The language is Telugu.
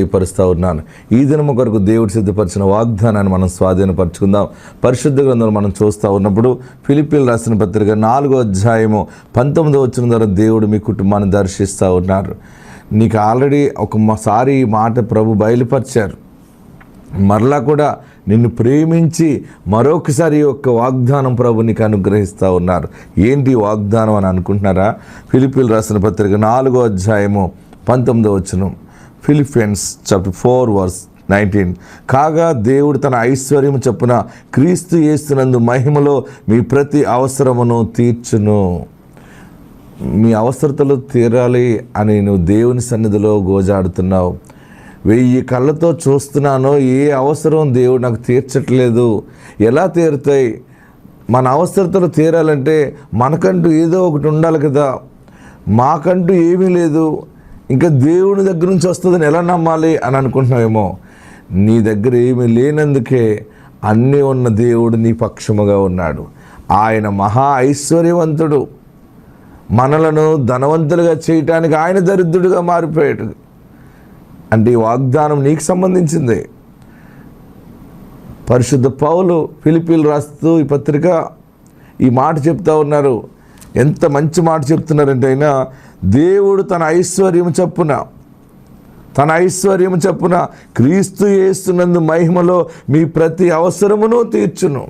తెలియపరుస్తూ ఉన్నాను. ఈ దినము కొరకు దేవుడు సిద్ధపరిచిన వాగ్దానాన్ని మనం స్వాధీనపరచుకుందాం. పరిశుద్ధ గ్రంథంలో మనం చూస్తూ ఉన్నప్పుడు ఫిలిపిల్ రాసిన పత్రిక నాలుగో అధ్యాయము పంతొమ్మిదో వచ్చిన ద్వారా దేవుడు మీ కుటుంబాన్ని దర్శిస్తూ ఉన్నారు నీకు ఆల్రెడీ ఒకసారి ఈ మాట ప్రభు బయలుపరిచారు. మరలా కూడా నిన్ను ప్రేమించి మరొకసారి యొక్క వాగ్దానం ప్రభు నీకు అనుగ్రహిస్తూ ఉన్నారు. ఏంటి వాగ్దానం అని అనుకుంటున్నారా? ఫిలిపిల్ రాసిన పత్రిక నాలుగో అధ్యాయము పంతొమ్మిదో వచనం. Philippians chapter four verse nineteen కాగా దేవుడు తన ఐశ్వర్యం చొప్పున క్రీస్తు చేస్తున్నందు మహిమలో మీ ప్రతి అవసరమును తీర్చును. మీ అవసరతలు తీరాలి అని నువ్వు దేవుని సన్నిధిలో గోజాడుతున్నావు. వెయ్యి కళ్ళతో చూస్తున్నానో ఏ అవసరం దేవుడు నాకు తీర్చట్లేదు. ఎలా తీరుతాయి? మన అవసరతలు తీరాలంటే మనకంటూ ఏదో ఒకటి ఉండాలి కదా. మాకంటూ ఏమీ లేదు. ఇంకా దేవుని దగ్గర నుంచి వస్తుందని ఎలా నమ్మాలి అని అనుకుంటున్నావేమో? నీ దగ్గర ఏమీ లేనందుకే అన్నీ ఉన్న దేవుడు నీ పక్షముగా ఉన్నాడు. ఆయన మహా ఐశ్వర్యవంతుడు. మనలను ధనవంతులుగా చేయటానికి ఆయన దరిద్రుడిగా మారిపోయాడు. అంటే ఈ వాగ్దానం నీకు సంబంధించింది. పరిశుద్ధ పౌలు ఫిలిపీలు రాస్తూ ఈ పత్రిక ఈ మాట చెప్తా ఉన్నారు. ఎంత మంచి మాట చెప్తున్నారంటే అయినా దేవుడు తన ఐశ్వర్యం చెప్పున తన ఐశ్వర్యం చెప్పున క్రీస్తు చేస్తున్నందు మహిమలో మీ ప్రతి అవసరమును తీర్చును.